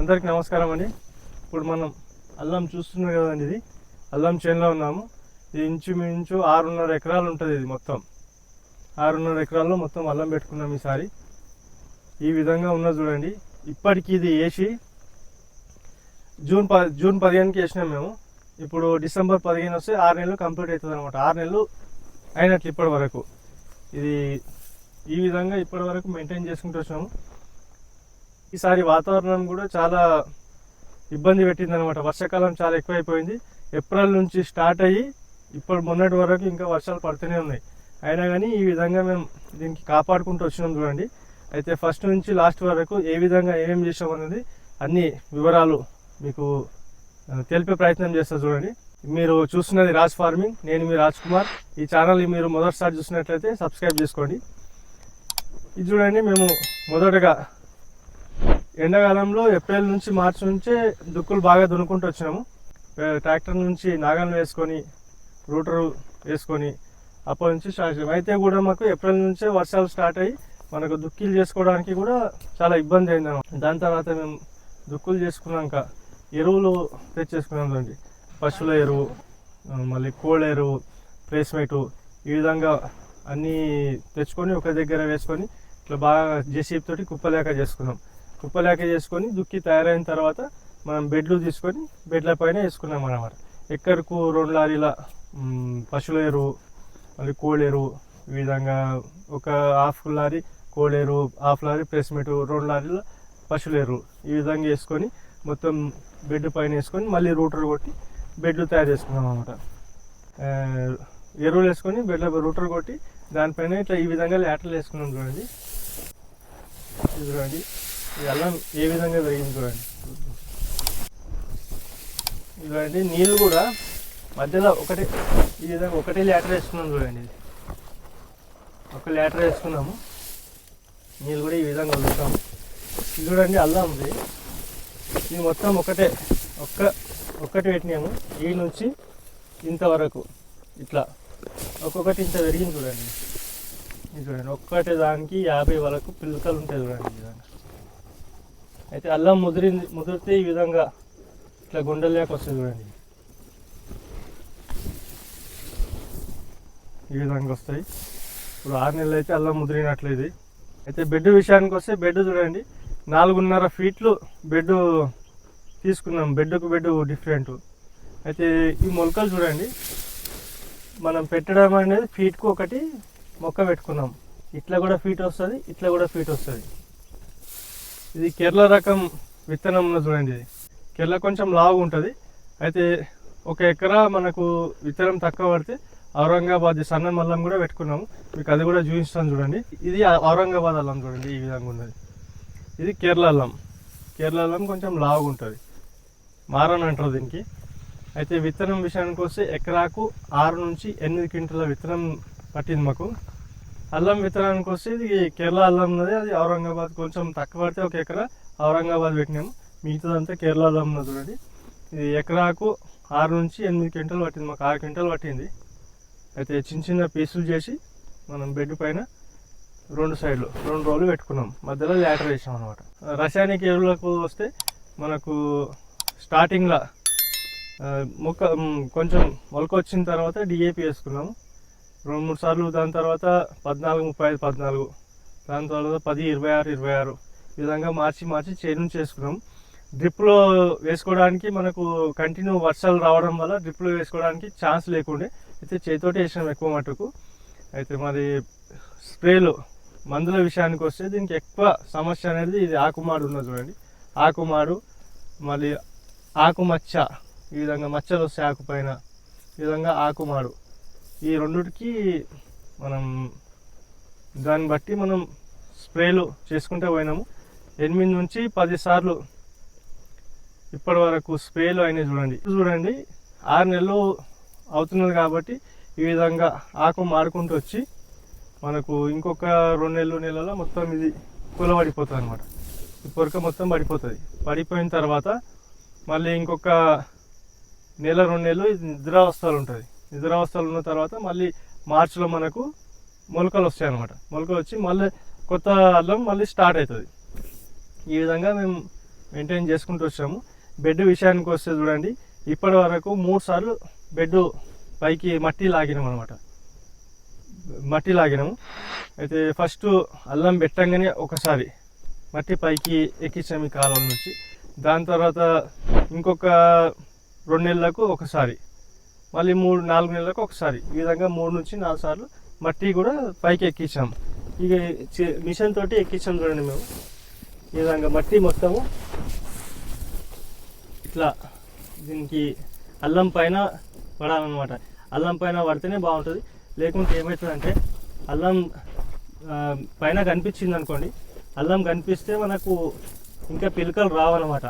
అందరికి నమస్కారం అండి. ఇప్పుడు మనం అల్లం చూస్తున్నాం కదండి ఇది. అల్లం చేనులో ఉన్నాము. ఇది ఇంచుమించు ఆరున్నర ఎకరాలు ఉంటుంది ఇది మొత్తం. ఆరున్నర ఎకరాల్లో మొత్తం అల్లం పెట్టుకున్నాం ఈసారి. ఈ విధంగా ఉన్నది చూడండి. ఇప్పటికి ఇది వేసి జూన్ ప జూన్ పదిహేనుకి వేసినాం మేము. ఇప్పుడు డిసెంబర్ పదిహేను వస్తే ఆరు నెలలు కంప్లీట్ అవుతుంది అనమాట ఆరు నెలలు అయినట్లు ఇప్పటి వరకు. ఇది ఈ విధంగా ఇప్పటి వరకు మెయింటైన్ చేసుకుంటూ వచ్చినాము ఈసారి వాతావరణం కూడా చాలా ఇబ్బంది పెట్టింది అనమాట వర్షాకాలం చాలా ఎక్కువైపోయింది. ఏప్రిల్ నుంచి స్టార్ట్ అయ్యి ఇప్పుడు మొన్నటి వరకు ఇంకా వర్షాలు పడుతూనే ఉన్నాయి. అయినా కానీ ఈ విధంగా మేము దీనికి కాపాడుకుంటూ వచ్చినాం చూడండి. అయితే ఫస్ట్ నుంచి లాస్ట్ వరకు ఏ విధంగా ఏమేమి చేసాం అనేది అన్ని వివరాలు మీకు తెలిపే ప్రయత్నం చేస్తాను చూడండి. మీరు చూస్తున్నది రాజ్ ఫార్మింగ్. నేను మీ రాజ్ కుమార్. ఈ ఛానల్ మీరు మొదటిసారి చూసినట్లయితే సబ్స్క్రైబ్ చేసుకోండి. ఇది చూడండి మేము మొదటగా ఎండాకాలంలో ఏప్రిల్ నుంచి మార్చి నుంచే దుక్కులు బాగా దున్నుకుంటూ వచ్చినాము. ట్రాక్టర్ నుంచి నాగలు వేసుకొని రూటర్ వేసుకొని అప్పటి నుంచి స్టార్ట్ చేసాము అయితే కూడా మాకు ఏప్రిల్ నుంచే వర్షాలు స్టార్ట్ అయ్యి మనకు దుక్కులు చేసుకోవడానికి కూడా చాలా ఇబ్బంది అయింది దాని తర్వాత మేము దుక్కులు చేసుకున్నాక ఎరువులు తెచ్చేసుకున్నాం అండి పశువుల ఎరువు మళ్ళీ కోళ్ళ ఎరువు ప్లేస్మేటు ఈ విధంగా అన్నీ తెచ్చుకొని ఒక దగ్గర వేసుకొని ఇట్లా బాగా జేసీబీ తోటి కుప్పలేక చేసుకున్నాం. కుప్పలేక చేసుకొని దుక్కి తయారైన తర్వాత మనం బెడ్లు తీసుకొని బెడ్ల పైన వేసుకున్నాం అన్నమాట. ఎక్కడికు రెండు లారీల పశువుల ఎరువు మళ్ళీ కోళ్ళ ఎరువు ఈ విధంగా ఒక హాఫ్ లారీ కోళ్ళ ఎరువు హాఫ్ లారీ ప్రెస్ మెటు రెండు లారీల పశువుల ఎరువు ఈ విధంగా వేసుకొని మొత్తం బెడ్ పైన వేసుకొని మళ్ళీ రూటర్ కొట్టి బెడ్లు తయారు చేసుకున్నాం అనమాట ఎరువులు వేసుకొని బెడ్ల రూటర్ కొట్టి దానిపైన ఇట్లా ఈ విధంగా లేటర్లు వేసుకున్నాం చూడండి. ఇది చూడండి. ఇది అల్లం ఏ విధంగా పెరిగింది చూడండి. ఇది చూడండి నీళ్ళు కూడా మధ్యలో ఒకటి ఈ విధంగా ఒకటే లేటర్ వేసుకున్నాం చూడండి. ఇది ఒక లేటర్ వేసుకున్నాము. నీళ్ళు కూడా ఈ విధంగా వదులుతాము ఇది చూడండి అల్లం ఉంది ఇది మొత్తం ఒకటే ఒక్క ఒక్కటి పెట్టినాము. ఈ నుంచి ఇంతవరకు ఇట్లా ఒక్కొక్కటి ఇంత పెరిగింది చూడండి. ఇది చూడండి ఒక్కటే దానికి యాభై వరకు పిల్లకలు ఉంటాయి చూడండి ఈ విధంగా అయితే అల్లం ముదిరింది ముదిరితే ఈ విధంగా ఇట్లా గుండెలేక వస్తుంది చూడండి. ఈ విధంగా వస్తాయి. ఇప్పుడు ఆరు నెలలు అయితే అల్లం ముదిరినట్లు ఇది అయితే బెడ్ విషయానికి వస్తే బెడ్ చూడండి. నాలుగున్నర ఫీట్లు బెడ్ తీసుకున్నాం. బెడ్కు బెడ్ డిఫరెంట్. అయితే ఈ మొలకలు చూడండి. మనం పెట్టడం అనేది ఫీట్కు ఒకటి మొక్క పెట్టుకున్నాం. ఇట్లా కూడా ఫీట్ వస్తుంది ఇట్లా కూడా ఫీట్ వస్తుంది. ఇది కేరళ రకం విత్తనం చూడండి ఇది. కేరళ కొంచెం లావు ఉంటుంది. అయితే ఒక ఎకరా మనకు విత్తనం తక్కువ పడితే ఔరంగాబాద్ సన్న మల్లం కూడా పెట్టుకున్నాము. మీకు అది కూడా చూపిస్తాను చూడండి. ఇది ఔరంగాబాద్ అల్లం చూడండి ఈ విధంగా ఉన్నది. ఇది కేరళ అల్లం. కేరళ అల్లం కొంచెం లావుగా ఉంటుంది. మారన్ అంటారు దీనికి. అయితే విత్తనం విషయానికి వస్తే ఎకరాకు ఆరు నుంచి ఎనిమిది క్వింటల విత్తనం పట్టింది మాకు. అల్లం విత్తనానికి వస్తే ఇది కేరళ అల్లం ఉన్నది అది ఔరంగాబాద్ కొంచెం తక్కువ పడితే ఒక ఎకరా ఔరంగాబాద్ పెట్టినాము. మిగతాదంతా కేరళ అల్లం ఉన్నది చూడండి. ఇది ఎకరాకు ఆరు నుంచి ఎనిమిది క్వింటల్ పట్టింది మాకు ఆరు క్వింటల్ పట్టింది. అయితే చిన్న చిన్న పీసులు చేసి మనం బెడ్ పైన రెండు సైడ్లు రెండు రోజులు పెట్టుకున్నాం. మధ్యలో లేటర్ వేసాం అనమాట రసాయనిక ఎరువులకు వస్తే మనకు స్టార్టింగ్లో మొక్క కొంచెం మొలక వచ్చిన తర్వాత డిఏపి వేసుకున్నాము. రెండు మూడు సార్లు దాని తర్వాత పద్నాలుగు ముప్పై ఐదు పద్నాలుగు. దాని తర్వాత పది ఇరవై ఆరు ఇరవై ఆరు. ఈ విధంగా మార్చి మార్చి చేను చేసుకున్నాం. డ్రిప్లో వేసుకోవడానికి మనకు కంటిన్యూ వర్షాలు రావడం వల్ల డ్రిప్లో వేసుకోవడానికి ఛాన్స్ లేకుండే. అయితే చేతితోటి వేసినాం ఎక్కువ మటుకు అయితే మరి స్ప్రేలు మందుల విషయానికి వస్తే దీనికి ఎక్కువ సమస్య అనేది ఇది ఆకుమాడు ఉన్నది చూడండి. ఆకుమాడు మళ్ళీ ఆకుమచ్చ. ఈ విధంగా మచ్చలు వస్తాయి ఆకుపైన ఈ విధంగా ఆకుమాడు. ఈ రెండుకి మనం దాన్ని బట్టి మనం స్ప్రేలు చేసుకుంటే పోయినాము. ఎనిమిది నుంచి పది సార్లు ఇప్పటి వరకు స్ప్రేలు అయినాయి చూడండి. చూడండి ఆరు నెలలు అవుతున్నది కాబట్టి ఈ విధంగా ఆకు మారుకుంటూ వచ్చి మనకు ఇంకొక రెండు నెలలు నెలలో మొత్తం ఇది కులబడిపోతుంది అనమాట ఈ పొరక మొత్తం పడిపోతుంది. పడిపోయిన తర్వాత మళ్ళీ ఇంకొక నెల రెండు నెలలు ఇది నిద్రావస్థలు ఉంటుంది. నిద్రావస్థలు ఉన్న తర్వాత మళ్ళీ మార్చిలో మనకు మొలకలు వస్తాయి అనమాట మొలకలు వచ్చి మళ్ళీ కొత్త అల్లం మళ్ళీ స్టార్ట్ అవుతుంది. ఈ విధంగా మేము మెయింటైన్ చేసుకుంటూ వచ్చాము. బెడ్ విషయానికి వస్తే చూడండి ఇప్పటి వరకు మూడు సార్లు బెడ్ పైకి మట్టి లాగినాం అనమాట మట్టి లాగినాము. అయితే ఫస్ట్ అల్లం పెట్టంగానే ఒకసారి మట్టి పైకి ఎక్కించాము ఈ కాలం నుంచి. దాని తర్వాత ఇంకొక రెండు నెలలకు ఒకసారి మళ్ళీ మూడు నాలుగు నెలలకు ఒకసారి. ఈ విధంగా మూడు నుంచి నాలుగు సార్లు మట్టి కూడా పైకి ఎక్కించాం. ఇక మిషన్ తోటి ఎక్కించాం చూడండి మేము. ఈ విధంగా మట్టి మొత్తము ఇట్లా దీనికి అల్లం పైన పడాలన్నమాట. అల్లం పైన పడితేనే బాగుంటుంది. లేకుంటే ఏమవుతుందంటే అల్లం పైన కనిపించింది అనుకోండి అల్లం కనిపిస్తే మనకు ఇంకా పిలకలు రావన్నమాట.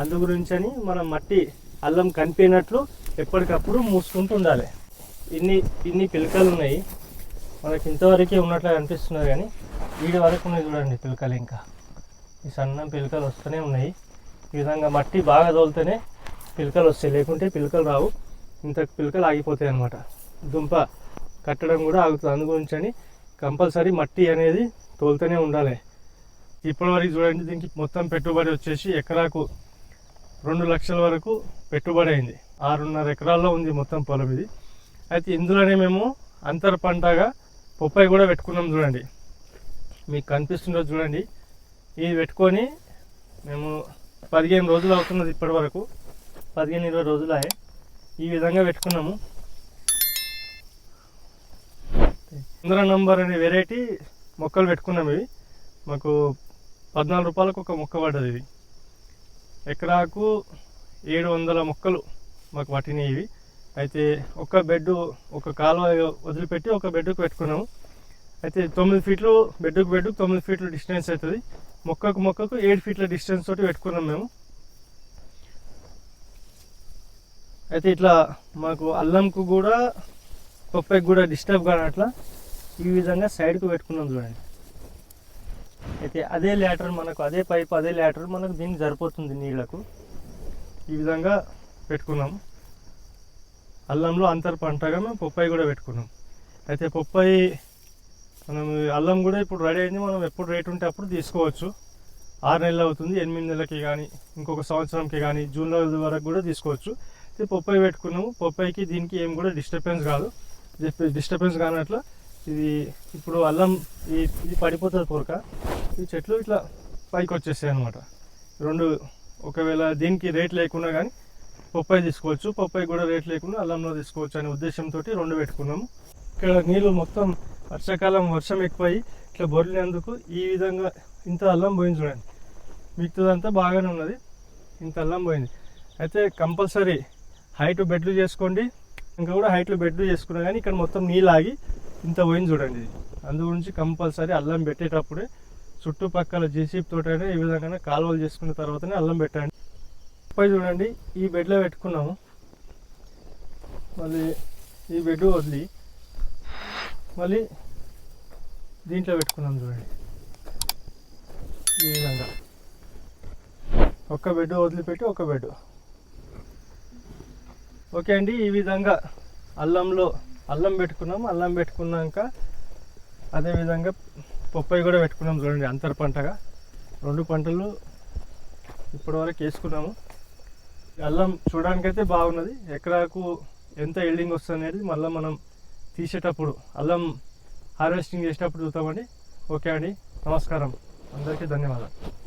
అందు గురించి అని మనం మట్టి అల్లం కనిపించినట్లు ఎప్పటికప్పుడు మూసుకుంటూ ఉండాలి ఇన్ని ఇన్ని పిలకలు ఉన్నాయి మనకి ఇంతవరకే ఉన్నట్లు అనిపిస్తున్నారు కానీ వీడి వరకు ఉన్నాయి చూడండి పిలకలు ఇంకా. ఈ సన్న పిలకలు వస్తూనే ఉన్నాయి. ఈ విధంగా మట్టి బాగా తోలితేనే పిలకలు వస్తాయి. లేకుంటే పిలకలు రావు. ఇంత పిలకలు ఆగిపోతాయి అన్నమాట. దుంప కట్టడం కూడా ఆగుతుంది. అందు గురించి అని కంపల్సరీ మట్టి అనేది తోలుతూనే ఉండాలి. ఇప్పటివరకు చూడండి దీనికి మొత్తం పెట్టుబడి వచ్చేసి ఎకరాకు రెండు లక్షల వరకు పెట్టుబడి అయింది. ఆరున్నర ఎకరాల్లో ఉంది మొత్తం పొలం ఇది. అయితే ఇందులోనే మేము అంతర పంటగా పొప్పాయి కూడా పెట్టుకున్నాం చూడండి. మీకు కనిపిస్తుందో చూడండి. ఇది పెట్టుకొని మేము పదిహేను రోజులు అవుతున్నది ఇప్పటి వరకు. పదిహేను ఇరవై రోజులు. ఈ విధంగా పెట్టుకున్నాము. ఇంద్ర నంబర్ అనే వెరైటీ మొక్కలు పెట్టుకున్నాం ఇవి. మాకు పద్నాలుగు రూపాయలకు ఒక మొక్క పడ్డది ఇది. ఎకరాకు ఏడు వందల మొక్కలు మాకు పట్టినవి అయితే ఒక బెడ్ ఒక కాలువ వదిలిపెట్టి ఒక బెడ్కు పెట్టుకున్నాము. అయితే తొమ్మిది ఫీట్లు బెడ్కు బెడ్కు తొమ్మిది ఫీట్ల డిస్టెన్స్ అవుతుంది. మొక్కకు మొక్కకు ఏడు ఫీట్ల డిస్టెన్స్ తోటి పెట్టుకున్నాం మేము. అయితే ఇట్లా మాకు అల్లంకు కూడా పప్పకి కూడా డిస్టర్బ్ కానట్లా ఈ విధంగా సైడ్కు పెట్టుకున్నాం చూడండి. అయితే అదే ల్యాటర్ మనకు అదే పైప్ అదే ల్యాటర్ మనకు దీనికి సరిపోతుంది నీళ్ళకు. ఈ విధంగా పెట్టుకున్నాం అల్లంలో అంతర్ పంటగా మేము పొప్పాయి కూడా పెట్టుకున్నాం. అయితే పొప్పాయి మనం అల్లం కూడా ఇప్పుడు రెడీ అయింది. మనం ఎప్పుడు రేట్ ఉంటే అప్పుడు తీసుకోవచ్చు. ఆరు నెలలు అవుతుంది. ఎనిమిది నెలలకి కానీ ఇంకొక సంవత్సరంకి కానీ జూన్ వరకు కూడా తీసుకోవచ్చు. అయితే పొప్పాయి పెట్టుకున్నాము. పొప్పాయికి దీనికి ఏం కూడా డిస్టర్బెన్స్ కాదు. డిస్టర్బెన్స్ కానట్ల ఇది ఇప్పుడు అల్లం ఈ ఇది పడిపోతుంది పొరక ఈ చెట్లు ఇట్లా పైకి వచ్చేస్తాయి అనమాట రెండు ఒకవేళ దీనికి రేట్ లేకున్నా కానీ పప్పాయి తీసుకోవచ్చు. పప్పాయి కూడా రేట్ లేకుండా అల్లంలో తీసుకోవచ్చు అనే ఉద్దేశంతో రెండు పెట్టుకున్నాము. ఇక్కడ నీళ్ళు మొత్తం వర్షాకాలం వర్షం ఎక్కువై ఇట్లా బొర్లినందుకు ఈ విధంగా ఇంత అల్లం పోయింది చూడండి. మిగతాదంతా బాగానే ఉన్నది. ఇంత అల్లం పోయింది. అయితే కంపల్సరీ హైట్ బెడ్లు చేసుకోండి. ఇంకా కూడా హైట్లో బెడ్లు చేసుకున్నా కానీ ఇక్కడ మొత్తం నీళ్ళు ఆగి ఇంత పోయింది చూడండి. ఇది అందు గురించి కంపల్సరీ అల్లం పెట్టేటప్పుడే చుట్టుపక్కల జేసీబీ తోటైనా ఈ విధంగా కాలువలు చేసుకున్న తర్వాతనే అల్లం పెట్టండి. పై చూడండి ఈ బెడ్లో పెట్టుకున్నాము. మళ్ళీ ఈ బెడ్ వదిలి మళ్ళీ దీంట్లో పెట్టుకున్నాం చూడండి. ఈ విధంగా. ఒక్క బెడ్ వదిలిపెట్టి ఒక బెడ్. ఓకే అండి ఈ విధంగా అల్లంలో అల్లం పెట్టుకున్నాం అల్లం పెట్టుకున్నాక అదేవిధంగా పొప్పాయి కూడా పెట్టుకున్నాం చూడండి అంతర పంటగా. రెండు పంటలు ఇప్పటివరకు వేసుకున్నాము. అల్లం చూడడానికైతే బాగున్నది. ఎకరాకు ఎంత ఎల్డింగ్ వస్తుంది అనేది మళ్ళీ మనం తీసేటప్పుడు అల్లం హార్వెస్టింగ్ చేసేటప్పుడు చూద్దామండి. ఓకే అండి. నమస్కారం. అందరికీ ధన్యవాదాలు.